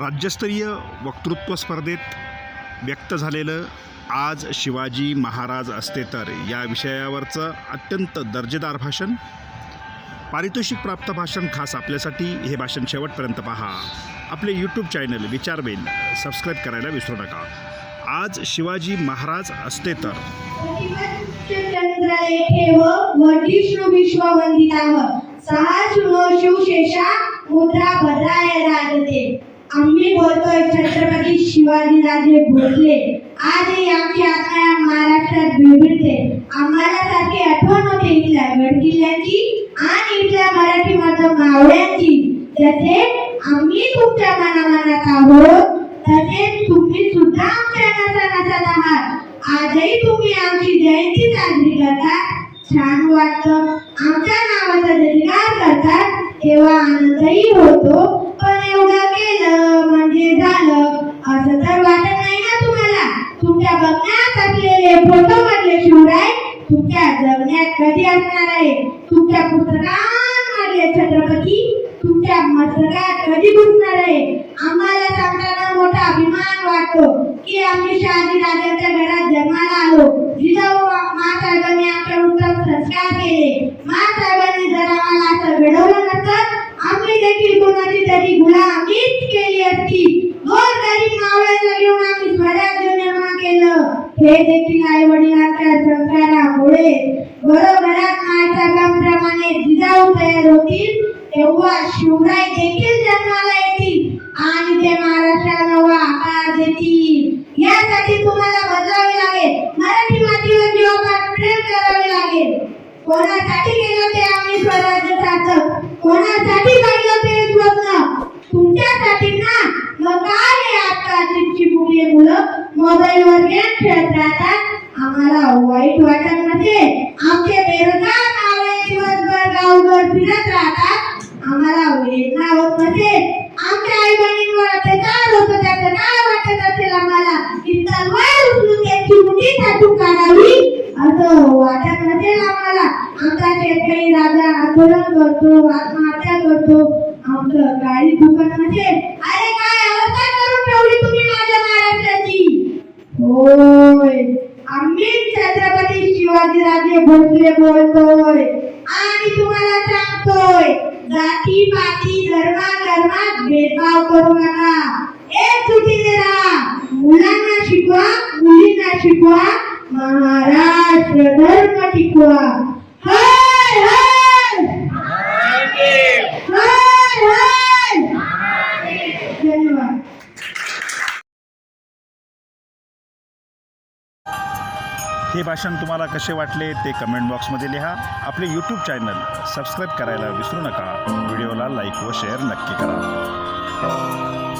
राज्यस्तरीय वक्तृत्व स्पर्धेत व्यक्त झालेलं आज शिवाजी महाराज असते तर या विषयावरचं अत्यंत दर्जेदार भाषण पारितोषिक प्राप्त भाषण खास आपल्यासाठी हे भाषण शेवटपर्यंत पहा. आपले यूट्यूब चॅनल विचारवेल सबस्क्राईब करायला विसरू नका. आज शिवाजी महाराज असते तर. सहा शिवशेषा मुद्रा भद्राय राजते. आम्ही बोलतोय छत्रपती शिवाजीराजे भोसले. आजही आमची आत्मा या महाराष्ट्रात बिळबिळते आम्हाला सारखी आठवण होते इथल्या गडकिल्ल्यांची आणि इथल्या मराठी माझ्या मावळ्यांची. जसे आम्ही तुमच्या मनामनात आहोत. तसेच तुम्ही सुद्धा आमच्या नसानसात आहात. आजही तुम्ही आमची जयंती साजरी करतात छान वाटतं. आमच्या नावाचा जयकार करतात तेव्हा आनंदही होतो. पण एवढा असं तर वाटत नाही ना तुम्हाला? तुमच्या बघण्यात असलेले फोटो मधले शिवराय. तुमच्या जगण्यात कधी असणार आहे? तुमच्या पुस्तकांमधले छत्रपती. तुमच्या मस्तकात कधी घुसणार आहे? आम्हाला सांगताना मोठा अभिमान वाटतो की आम्ही शहाजी राजाच्या घरात जन्माला आलो. जिजाऊ महासाहेबांनी आमच्या उत्तम संस्कार केले. महासाहेबांनी जर आम्हाला असं घडवलं नसतं आम्ही देखील कोणाची तरी गुलामीच केली असती. घेऊन आम्ही स्वराज्य निर्माण केलं हे देखील आई वडिलांच्या संस्कारामुळे मायसाहेबांप्रमाणे जिजाऊ तयार होतील तेव्हा शिवराय देखील जन्माला येतील आणि ते महाराष्ट्राला नवा आकार देतील यासाठी तुम्हाला बदलावे लागेल मराठी मातीवर प्रेम करावे लागेल कोणासाठी केलं ते आम्ही स्वराज्य सार्थक कोणासाठी पाहिलं ते? मोबाईलवर गेम खेळत राहतात. आम्हाला वाईट वाटत नसेल आमचे बेरोजगार नावे दिवसभर गावभर फिरत राहतात. आम्हाला वेदना होत नसेल आमच्या आई बहिणींवर अत्याचार होतो त्याचं काय वाटत असेल आम्हाला? इतर वय उचलून त्यांची मुठी थाटून काढावी? असं वाटत नसेल आम्हाला. आमचा शेतकरी राजा आंदोलन करतो आत्महत्या करतो. आमचं गाडी दुकान नसेल अरे काय अवस्था करून ठेवली तुम्ही माझ्या महाराष्ट्राची होय आम्ही राजे भोसले बोलतोय. आणि तुम्हाला सांगतोय जाती पाती धर्मा धर्मात भेदभाव करू नका. एक सुटीने राहा मुलांना शिकवा मुलींना शिकवा. महाराष्ट्र धर्म टिकवा. हे भाषण तुम्हाला कसे वाटले ते कमेंट बॉक्समध्ये लिहा. आपले यूट्यूब चॅनल सबस्क्राईब करायला विसरू नका. व्हिडिओला लाईक व शेअर नक्की करा.